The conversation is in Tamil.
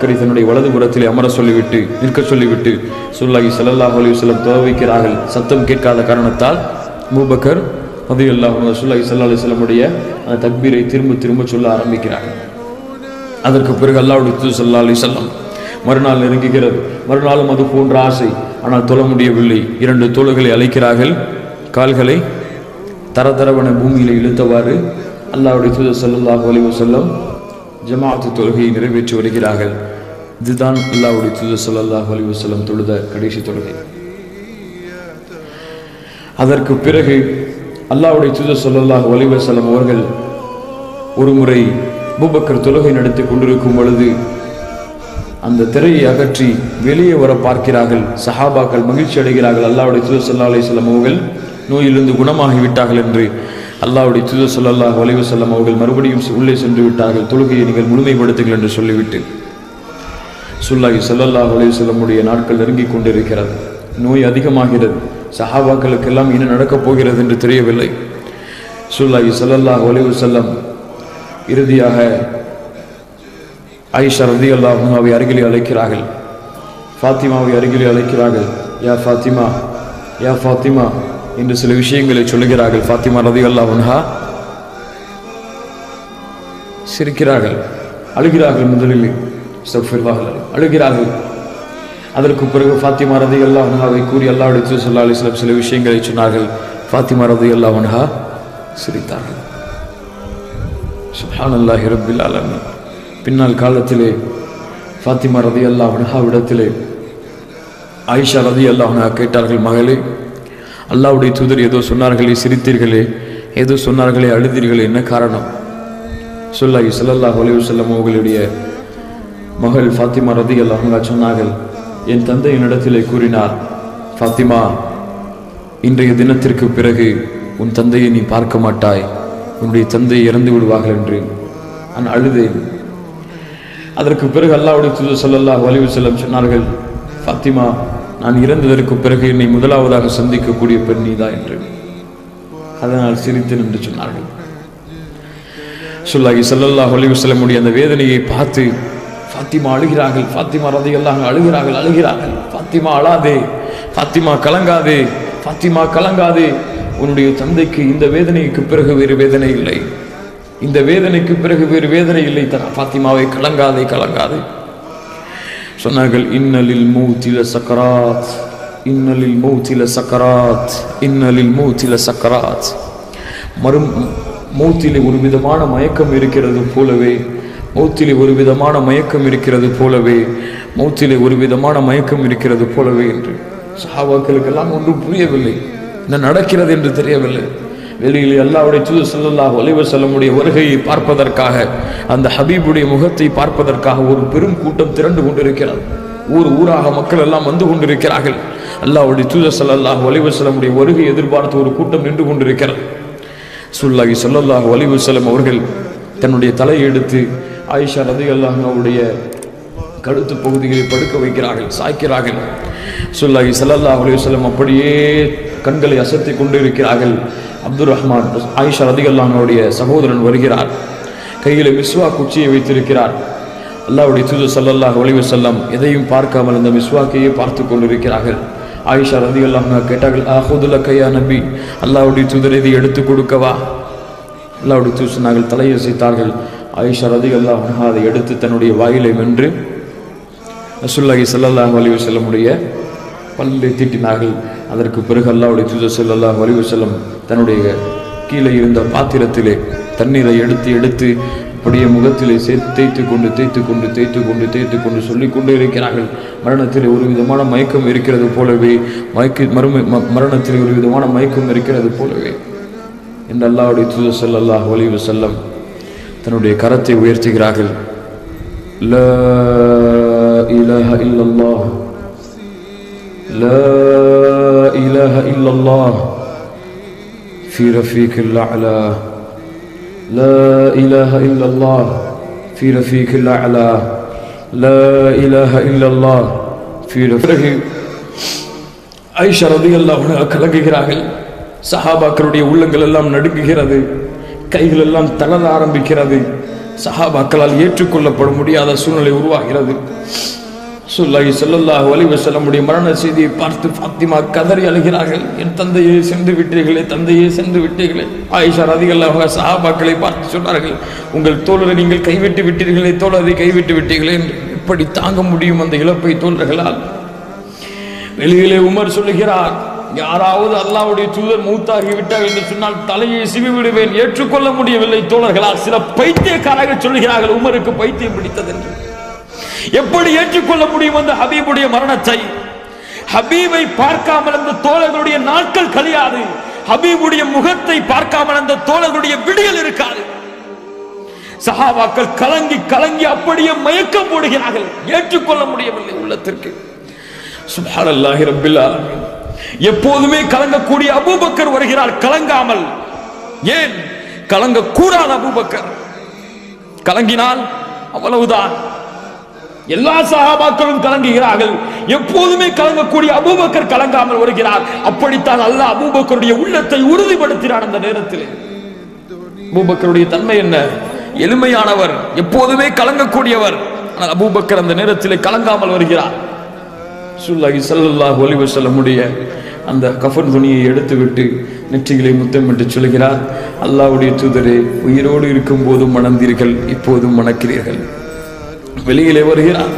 தன்னுடைய வலது புறத்தில் அமர சொல்லிவிட்டு நிற்க சொல்லிவிட்டு சுல்லாஹி சல்லாஹ் அலி வல்லம் துவவைக்கிறார்கள் சத்தம் கேட்காத காரணத்தால் மூபக்கர் ரலியல்லாஹு சொல்லாகி ஸல்லல்லாஹு அலைஹி அந்த தக்பீரை திரும்ப திரும்ப சொல்ல ஆரம்பிக்கிறார்கள். அதற்கு பிறகு அல்லாவுடைய தூ சல்லா அலைஹி மறுநாள் நெருங்குகிறது. மறுநாளும் அது போன்ற ஆசை. ஆனால் தொழ முடியவில்லை. இரண்டு தோள்களை அழைக்கிறார்கள். கால்களை தரதரவன பூமியில் இழுத்தவாறு அல்லாவுடைய தூதர் சல்லாஹ் அலி வஸல்லம் ஜமாத்து தொழுகையை நிறைவேற்றி வருகிறார்கள். இதுதான் அல்லாவுடைய தூது ஸல்லல்லாஹு அலி வசலம் தொழுத கடைசி தொழுகை. அதற்கு பிறகு அல்லாவுடைய தூது சொல்லல்லாஹ் அலைஹி அவர்கள் ஒரு முறை பூபக்கர் தொழுகை நடத்தி கொண்டிருக்கும் பொழுது அந்த திரையை அகற்றி வெளியே வர பார்க்கிறார்கள். சஹாபாக்கள் மகிழ்ச்சி அடைகிறார்கள். அல்லாஹ்வுடைய தூது ஸல்லல்லாஹு அலைஹி அவர்கள் நோயிலிருந்து குணமாகி விட்டார்கள் என்று அல்லாஹ்வுடைய தூது சொல்லல்லாஹ் அலைஹி அவர்கள் மறுபடியும் உள்ளே சென்று விட்டார்கள். தொழுகையை நீங்கள் முழுமைப்படுத்துங்கள் என்று சொல்லிவிட்டு. சுல்லாஹி ஸல்லல்லாஹு அலைஹி நாட்கள் நெருங்கி கொண்டிருக்கிறது. நோய் அதிகமாகிறது. சஹாபாக்களுக்கெல்லாம் என்ன நடக்கப் போகிறது என்று தெரியவில்லை. சுல்லாஹி சல்லல்லாஹ் அலைஹி வஸல்லம் இறுதியாக ஆயிஷா ரதி அல்லாஹாவை அருகிலே அழைக்கிறார்கள். ஃபாத்திமாவை அருகிலே அழைக்கிறார்கள். யா ஃபாத்திமா யா ஃபாத்திமா என்று சில விஷயங்களை சொல்லுகிறார்கள். ஃபாத்திமா ரதி அல்லாஹா சிரிக்கிறார்கள். அழுகிறார்கள் முதலில். அழுகிறார்கள். அதற்கு பிறகு ஃபாத்திமா ரதி அல்லாஹாவை கூறி அல்லா அடித்து ஸல்லல்லாஹு சில சில விஷயங்களை சொன்னார்கள். ஃபாத்திமா ரதி அல்லாஹா சிரித்தார்கள். சுஹான் அல்லாஹி ரபில் ஆலமீன். பின்னால் காலத்திலே ஃபாத்திமா ரதி அல்லாஹ்விடத்திலே ஆயிஷா ரதி அல்லாஹ்னா கேட்டார்கள் மகளே அல்லாவுடைய தூதர் ஏதோ சொன்னார்களே சிரித்தீர்களே ஏதோ சொன்னார்களே அழுதீர்களே என்ன காரணம்? சொல்லாஹி சொல்லல்லா அலைஹி செல்லம் உங்களுடைய மகள் ஃபாத்திமா ரதி அல்லாஹா சொன்னார்கள் என் தந்தை என்னிடத்திலே கூறினார் ஃபாத்திமா இன்றைய தினத்திற்கு பிறகு உன் தந்தையை நீ பார்க்க மாட்டாய் உன்னுடைய தந்தை இறந்து விடுவார்கள் என்று நான் அழுதேன். அதற்கு பிறகு அல்லாவுடைய துது சொல்லல்லாஹ் வலிவு செல்லம் சொன்னார்கள் ஃபாத்திமா நான் இறந்ததற்கு பிறகு என்னை முதலாவதாக சந்திக்கக்கூடிய பெண் நீதா என்று. அதனால் சிரித்தேன் என்று சொன்னார்கள். சொல்லாகி ஸல்லல்லாஹு அலைஹி வஸல்லமுடைய அந்த வேதனையை பார்த்து ஃபாத்திமா அழுகிறார்கள். ஃபாத்திமா ரதியல்லாஹு அழுகிறார்கள் அழுகிறார்கள். ஃபாத்திமா அழாதே ஃபாத்திமா கலங்காதே ஃபாத்திமா கலங்காதே. உன்னுடைய தந்தைக்கு இந்த வேதனைக்கு பிறகு வேறு வேதனை இல்லை. இந்த வேதனைக்கு பிறகு வேறு வேதனை இல்லை. தன ஃபாத்திமாவை கலங்காதே கலங்காதே. சொன்னார்கள் இன்னலில் மூத்தில சக்கராத் இன்னலில் மூத்தில சக்கராத் இன்னலில் மூத்தில சக்கராத். மறு மூத்திலே ஒரு விதமான மயக்கம் இருக்கிறது போலவே மௌத்திலே ஒரு விதமான மயக்கம் இருக்கிறது போலவே மௌத்திலே ஒரு விதமான மயக்கம் இருக்கிறது போலவே என்று சஹாபாக்களுக்கெல்லாம் ஒன்றும் புரியவில்லை. என்ன நடக்கிறது என்று தெரியவில்லை. வெளியில் அல்லாவுடைய தூது ஸல்லல்லாஹு அலைஹி செல்லமுடைய வருகையை பார்ப்பதற்காக அந்த ஹபீபுடைய முகத்தை பார்ப்பதற்காக ஒரு பெரும் கூட்டம் திரண்டு கொண்டிருக்கிறது. ஊர் ஊராக மக்கள் எல்லாம் வந்து கொண்டிருக்கிறார்கள். அல்லாவுடைய தூதர் ஸல்லல்லாஹு அலைஹி செல்லமுடைய வருகை எதிர்பார்த்து ஒரு கூட்டம் நின்று கொண்டிருக்கிறது. சுல்லாஹி ஸல்லல்லாஹு அலைஹி செல்லம் அவர்கள் தன்னுடைய தலையை எடுத்து ஆயிஷா ரதி அவருடைய கழுத்து பகுதிகளை படுக்க வைக்கிறார்கள் சாய்க்கிறார்கள். சொல்லாஹி சல்லா அலுவலம் அப்படியே கண்களை அசத்தி கொண்டு இருக்கிறார்கள் அப்துர் ரஹ்மான் ஆயிஷா ரதிகல்லானுடைய சகோதரன் வருகிறார். கையில் மிஸ்வா குச்சியை வைத்திருக்கிறார். அல்லாவுடைய தூது சல்லல்லாஹ் ஒளிவு செல்லம் எதையும் பார்க்காமல் அந்த மிஸ்வாக்கையே பார்த்து கொண்டிருக்கிறார்கள். ஆயிஷா ரதிகல்லாஹு கேட்டார்கள் ஆஹுதுல கையா நபி அல்லாவுடைய தூதர் இதை எடுத்து கொடுக்கவா? அல்லாவுடைய தூதர் சொன்னார்கள் தலையசைத்தார்கள். ஆயிஷா ரதிகல்லாஹு அதை எடுத்து தன்னுடைய வாயிலை வென்று ரசூலுல்லாஹி சல்லாஹ் வலிவு செல்லமுடைய பல்லை தீட்டினார்கள். அதற்கு பிறகு அல்லாவுடைய தூத செல்லல்லாஹ் வலிவு செல்லம் தன்னுடைய கீழே இருந்த பாத்திரத்திலே தண்ணீரை எடுத்து எடுத்து அப்படியே முகத்திலே சேர்த்து தேய்த்து கொண்டு தேய்த்து கொண்டு தேய்த்து கொண்டு தேய்த்து கொண்டு சொல்லிக் கொண்டு இருக்கிறார்கள். மரணத்திலே ஒரு விதமான மயக்கம் இருக்கிறது போலவே மயக்க மறுமை ம- மரணத்திலே ஒரு விதமான மயக்கம் இருக்கிறது போலவே. என்று அல்லாவுடைய தூதர் செல்லல்லாஹ் வலிவு செல்லம் தன்னுடைய கரத்தை உயர்த்துகிறார்கள் لا إله إلا الله لا إله إلا الله في رفيق الأعلى لا إله إلا الله في رفيق الأعلى لا إله إلا الله في رفيق ஐஷா ரதி அல்லாஹ் கலங்குகிறார்கள் சஹாபாக்களுடைய உள்ளங்கள் எல்லாம் நடுங்குகிறது கைகள் எல்லாம் தளர ஆரம்பிக்கிறது. சஹாபாக்களால் ஏற்றுக்கொள்ளப்பட முடியாத சூழ்நிலை உருவாகிறது. சுல்லாஹி ஸல்லல்லாஹு செல்ல வஸல்லமுடைய மரண செய்தியை பார்த்து ஃபாத்திமா கதறி அழுகிறார்கள். என் தந்தையே சென்று விட்டீர்களே தந்தையே சென்று விட்டீர்களே. ஆயிஷா ரதிகல்லாஹு சஹாபாக்களை பார்த்து சொன்னார்கள் உங்கள் தோழரை நீங்கள் கைவிட்டு விட்டீர்களே தோழரை கைவிட்டு விட்டீர்களே என்று. எப்படி தாங்க முடியும் அந்த இழப்பை தோழர்களால்? வெளியிலே உமர் சொல்லுகிறார் யாராவது அல்லாவுடைய தூதர் மூத்தாகி விட்டார் என்று சொன்னால் தலையை சிவி விடுவேன் ஏற்றுக்கொள்ள முடியவில்லை. தோழர்களால் சில பைத்தியக்காரர்கள் சொல்கிறார்கள் உமருக்கு பைத்தியம் பிடித்தது என்று. எப்படி ஏற்றுக்கொள்ள முடியும் அந்த ஹபீபுடைய மரணத்தை? ஹபீபை பார்க்காமல் அந்த தோழர்களுடைய நாட்கள் கழியாது. ஹபீபுடைய முகத்தை பார்க்காமல் அந்த தோழர்களுடைய விடியல் இருக்காது. சஹாபாக்கள் கலங்கி கலங்கி அப்படியே மயக்கம் போடுகிறார்கள். ஏற்றுக்கொள்ள முடியவில்லை உள்ளத்திற்கு. சுப்ஹானல்லாஹி ரப்பில் ஆலமீன். எப்போதுமே கலங்கக்கூடிய அபூபக்கர் வருகிறார். கலங்காமல். ஏன்? கலங்க அபூபக்கர். கலங்கினால் அவ்வளவுதான். எல்லா சகாபாக்களும் கலங்குகிறார்கள். எப்போதுமே கலங்கக்கூடிய அபூபக்கர் கலங்காமல் வருகிறார். அப்படித்தான் அல்ல அபூபக்கருடைய உள்ளத்தை உறுதிப்படுத்தினார் அந்த நேரத்தில். அபூபக்கருடைய தன்மை என்ன? எளிமையானவர் எப்போதுமே கலங்கக்கூடியவர். ஆனால் அபூபக்கர் அந்த நேரத்தில் கலங்காமல் வருகிறார். சுல்லாஹி ஸல்லல்லாஹு அலைஹி செல்லமுடைய அந்த கஃன் துணியை எடுத்துவிட்டு நெற்றிகளை முத்தமிட்டு சொல்கிறார் அல்லாவுடைய தூதரே உயிரோடு இருக்கும் போதும் மணந்தீர்கள் இப்போதும் மணக்கிறீர்கள். வெளியிலே வருகிறார்.